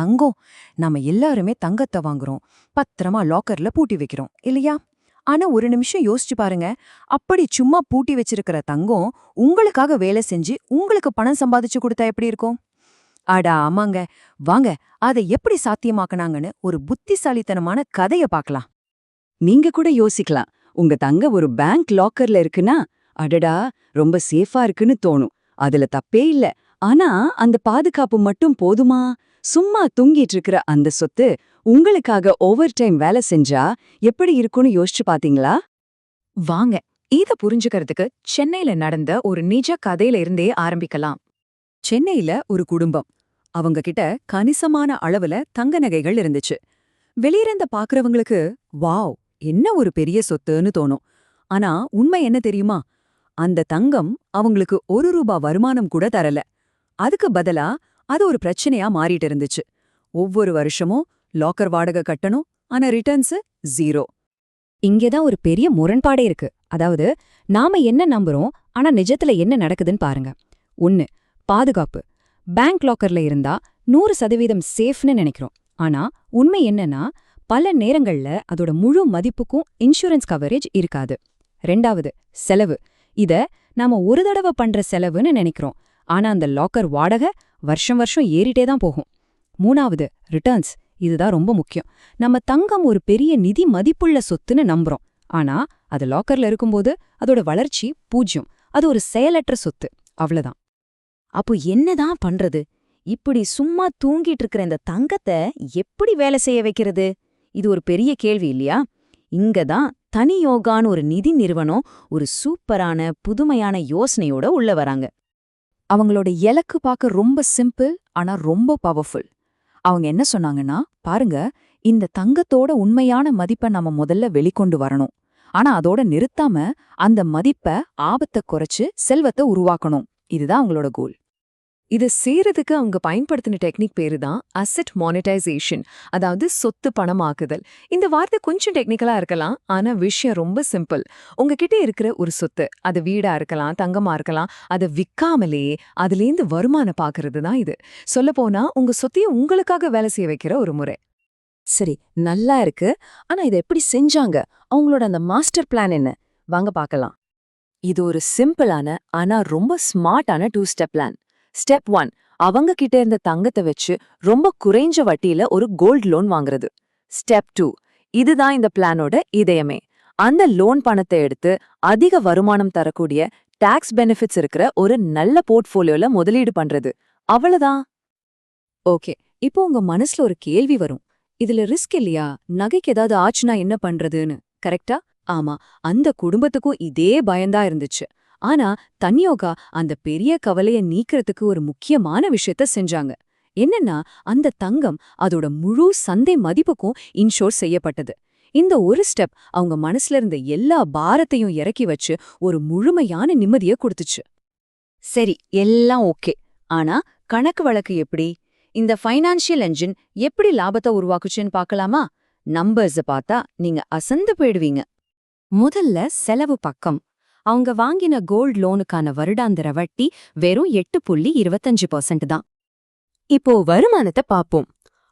தங்கம். நாம எல்லாருமே தங்கத்தை வாங்குறோம். பத்திரமா லாக்கர்ல பூட்டி வைக்கிறோம். இல்லையா? ஆனா ஒரு நிமிஷம் யோசிச்சு பாருங்க. அப்படி சும்மா பூட்டி வச்சிருக்கிற தங்கம் உங்களுக்காக வேலை செஞ்சு உங்களுக்கு பணம் சம்பாதிச்சு கொடுத்தா எப்படி இருக்கும்? அடா ஆமாங்க. வாங்க அதை எப்படி சாத்தியமாக்குனாங்கன்னு ஒரு புத்திசாலித்தனமான கதைய பார்க்கலாம். நீங்க கூட யோசிக்கலாம். உங்க தங்க ஒரு பேங்க் லாக்கர்ல இருக்குன்னா அடடா ரொம்ப சேஃபா இருக்குன்னு தோணும். அதுல தப்பே இல்ல. ஆனா அந்த பாதுகாப்பு மட்டும் போதுமா? சும்மா தூங்கிட்டு இருக்கிற அந்த சொத்து உங்களுக்காக ஓவர் டைம் வேலை செஞ்சா எப்படி இருக்கும்னு யோசிச்சு பாத்தீங்களா? வாங்க இத புரிஞ்சுக்கிறதுக்கு சென்னையில நடந்த ஒரு நிஜ கதையில இருந்தே ஆரம்பிக்கலாம். சென்னையில ஒரு குடும்பம். அவங்க கிட்ட கணிசமான அளவுல தங்க நகைகள் இருந்துச்சு. வெளியிறந்த பாக்குறவங்களுக்கு வாவ் என்ன ஒரு பெரிய சொத்துன்னு தோணும். ஆனா உண்மை என்ன தெரியுமா? அந்த தங்கம் அவங்களுக்கு ஒரு ரூபா வருமானம் கூட தரல. அதுக்கு பதிலா அது ஒரு பிரச்சனையா மாறிட்டு இருந்துச்சு. ஒவ்வொரு வருஷமும் லாக்கர் வாடகை கட்டணும் ஆனா ரிட்டர்ன்ஸ் ஜீரோ இங்கேதான் ஒரு பெரிய முரண்பாடே இருக்கு. அதாவது நாம என்ன நம்புறோம் ஆனா நிஜத்துல என்ன நடக்குதுன்னு பாருங்க. ஒன்னு பாதுகாப்பு. பேங்க் லாக்கர்ல இருந்தா நூறு சதவீதம் சேஃப்னு நினைக்கிறோம். ஆனா உண்மை என்னன்னா பல நேரங்கள்ல அதோட முழு மதிப்புக்கும் இன்சூரன்ஸ் கவரேஜ் இருக்காது. ரெண்டாவது செலவு. இத நாம ஒரு தடவை பண்ற செலவுன்னு நினைக்கிறோம். ஆனா அந்த லாக்கர் வாடகை வருஷம் வருஷம் ஏறிட்டே தான் போகும். மூணாவது ரிட்டர்ன்ஸ் இதுதான் ரொம்ப முக்கியம். நம்ம தங்கம் ஒரு பெரிய நிதி மதிப்புள்ள சொத்துன்னு நம்புறோம். ஆனா அது லாக்கர்ல இருக்கும்போது அதோட வளர்ச்சி பூஜ்யம் அது ஒரு செயலற்ற சொத்து. அவ்வளவுதான். அப்போ என்னதான் பண்றது? இப்படி சும்மா தூங்கிட்டு இருக்கிற இந்த தங்கத்தை எப்படி வேலை செய்ய வைக்கிறது? இது ஒரு பெரிய கேள்வி இல்லையா? இங்கதான் தனி யோகான்னு ஒரு நிதி நிறுவனம் ஒரு சூப்பரான புதுமையான யோசனையோட உள்ள வராங்க. அவங்களோட இலக்கு பார்க்க ரொம்ப சிம்பிள் ஆனா ரொம்ப பவர்ஃபுல் அவங்க என்ன சொன்னாங்கன்னா பாருங்க இந்த தங்கத்தோட உண்மையான மதிப்பை நம்ம முதல்ல வெளிக்கொண்டு வரணும். ஆனா அதோட நிறுத்தாம அந்த மதிப்பை ஆபத்தை குறைச்சு செல்வத்தை உருவாக்கணும். இதுதான் அவங்களோட கோல் இதை செய்யறதுக்கு அவங்க பயன்படுத்தின டெக்னிக் பேரு தான் அசெட் மானிட்டைசேஷன் அதாவது சொத்து பணமாக்குதல். இந்த வார்த்தை கொஞ்சம் டெக்னிக்கலா இருக்கலாம் ஆனா விஷயம் ரொம்ப சிம்பிள் உங்ககிட்ட இருக்கிற ஒரு சொத்து அது வீடா இருக்கலாம் தங்கமா இருக்கலாம் அதை விக்காமலே அதுலேருந்து வருமானம் பாக்குறது தான் இது. சொல்லப்போனா உங்க சொத்தைய உங்களுக்காக வேலை செய்ய வைக்கிற ஒரு முறை. சரி நல்லா இருக்கு. ஆனா இதை எப்படி செஞ்சாங்க? அவங்களோட அந்த மாஸ்டர் பிளான் என்ன? வாங்க பார்க்கலாம் இது ஒரு சிம்பிளான ஆனா ரொம்ப ஸ்மார்ட்டான two step plan step one அவங்க கிட்ட இருந்த தங்கத்தை வச்சு ரொம்ப குறைஞ்ச வட்டியில ஒரு கோல்ட் லோன் வாங்குறது. ஸ்டெப் டூ இதுதான் இந்த பிளானோட இதயமே. அந்த லோன் பணத்தை எடுத்து அதிக வருமானம் தரக்கூடிய டாக்ஸ் பெனிஃபிட்ஸ் இருக்கிற ஒரு நல்ல போர்ட்ஃபோலியோல முதலீடு பண்றது. அவ்வளவுதான். ஓகே இப்போ உங்க மனசுல ஒரு கேள்வி வரும். இதுல ரிஸ்க் இல்லையா? நகைக்கு ஏதாவது ஆச்சுனா என்ன பண்றதுன்னு. கரெக்டா ஆமா அந்த குடும்பத்துக்கும் இதே பயந்தா இருந்துச்சு. ஆனா தன்யோகா அந்த பெரிய கவலைய நீக்கிறதுக்கு ஒரு முக்கியமான விஷயத்த செஞ்சாங்க. என்னன்னா அந்த தங்கம் அதோட முழு சந்தை மதிப்புக்கும் இன்ஷோர் செய்யப்பட்டது. இந்த ஒரு ஸ்டெப் அவங்க மனசுல இருந்த எல்லா பாரத்தையும் இறக்கி வச்சு ஒரு முழுமையான நிம்மதிய கொடுத்துச்சு. சரி எல்லாம் ஓகே. ஆனா கணக்கு வழக்கு எப்படி? இந்த ஃபைனான்ஷியல் என்ஜின் எப்படி லாபத்தை உருவாக்குச்சுன்னு பார்க்கலாமா நம்பர்ஸ பார்த்தா நீங்க அசந்து போயிடுவீங்க. முதல்ல செலவு பக்கம். அவங்க வாங்கின கோல்ட் லோனுக்கான வருடாந்திர வட்டி வெறும் எட்டு புள்ளி இருபத்தஞ்சு பர்சன்ட் தான். இப்போ வருமானத்தை பாப்போம்.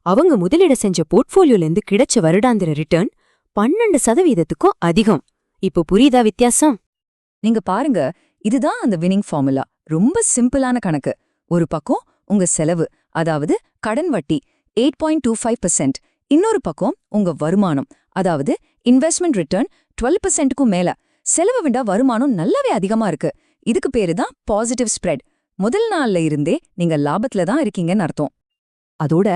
அவங்க முதலீடு செஞ்ச போர்ட்ஃபோலியோலேருந்து கிடைச்ச வருடாந்திர ரிட்டர்ன் பன்னெண்டு சதவீதத்துக்கும் அதிகம். இப்போ புரியுதா வித்தியாசம்? நீங்க பாருங்க இதுதான் அந்த வினிங் ஃபார்முலா ரொம்ப சிம்பிளான கணக்கு. ஒரு பக்கம் உங்க செலவு அதாவது கடன் வட்டி eight point two five percent இன்னொரு பக்கம் உங்க வருமானம் அதாவது இன்வெஸ்ட்மெண்ட் ரிட்டர்ன் டுவெல் பெர்சென்ட்டுக்கும் மேல. செலவு விட வருமானம் நல்லாவே அதிகமா இருக்கு. இதுக்கு பேரு தான் பாசிட்டிவ் ஸ்ப்ரெட் முதல் நாள்ல இருந்தே நீங்க லாபத்துல தான் இருக்கீங்கன்னு அர்த்தம். அதோட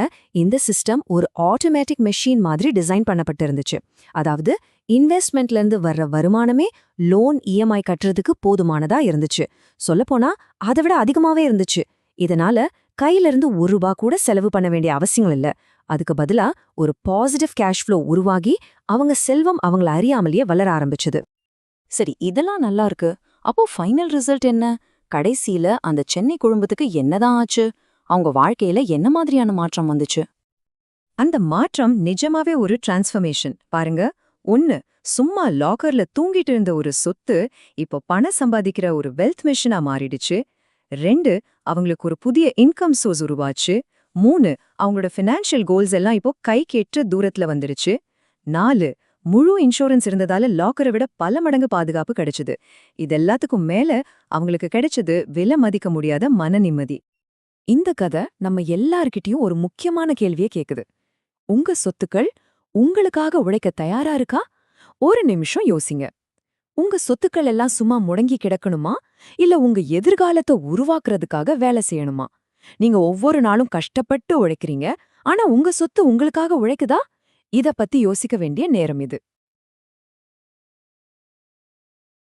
இந்த சிஸ்டம் ஒரு ஆட்டோமேட்டிக் மெஷின் மாதிரி டிசைன் பண்ணப்பட்டிருந்துச்சு அதாவது இன்வெஸ்ட்மெண்ட்ல இருந்து வர்ற வருமானமே லோன் இஎம்ஐ கட்டுறதுக்கு போதுமானதா இருந்துச்சு. சொல்லப்போனா அதை விட அதிகமாவே இருந்துச்சு. இதனால கையில இருந்து ஒரு ரூபா கூட செலவு பண்ண வேண்டிய அவசியம் இல்ல. அதுக்கு பதிலா ஒரு பாசிட்டிவ் கேஷ் ஃப்ளோ உருவாகி அவங்க செல்வம் அவங்கள அறியாமலேயே வளர ஆரம்பிச்சது. சரி இதெல்லாம் நல்லா இருக்கு. அப்போ ஃபைனல் ரிசல்ட் என்ன? கடைசியில அந்த சென்னை குடும்பத்துக்கு என்னதான் ஆச்சு? அவங்க வாழ்க்கையில என்ன மாதிரியான மாற்றம் வந்துச்சு? அந்த மாற்றம் நிஜமாவே ஒரு டிரான்ஸ்ஃபர்மேஷன் பாருங்க. ஒன்னு சும்மா லாக்கர்ல தூங்கிட்டு இருந்த ஒரு சொத்து இப்போ பணம் சம்பாதிக்கிற ஒரு வெல்த் மிஷினா மாறிடுச்சு. ரெண்டு அவங்களுக்கு ஒரு புதிய இன்கம் சோர்ஸ் உருவாச்சு. மூணு அவங்களோட ஃபினான்ஷியல் கோல்ஸ் எல்லாம் இப்போ கை கேட்டு தூரத்துல வந்துருச்சு நாலு முழு இன்சூரன்ஸ் இருந்ததால லாக்கரை விட பல மடங்கு பாதுகாப்பு கிடைச்சது. இது எல்லாத்துக்கும் மேல அவங்களுக்கு கிடைச்சது விலை மதிக்க முடியாத மன நிம்மதி. இந்த கதை நம்ம எல்லார்கிட்டயும் ஒரு முக்கியமான கேள்வியை கேக்குது. உங்க சொத்துக்கள் உங்களுக்காக உழைக்க தயாரா இருக்கா? ஒரு நிமிஷம் யோசிங்க. உங்க சொத்துக்கள் எல்லாம் சும்மா முடங்கி கிடக்கணுமா? இல்ல உங்க எதிர்காலத்தை உருவாக்குறதுக்காக வேலை செய்யணுமா? நீங்க ஒவ்வொரு நாளும் கஷ்டப்பட்டு உழைக்கிறீங்க. ஆனா உங்க சொத்து உங்களுக்காக உழைக்குதா? இத பத்தி யோசிக்க வேண்டிய நேரம் இது.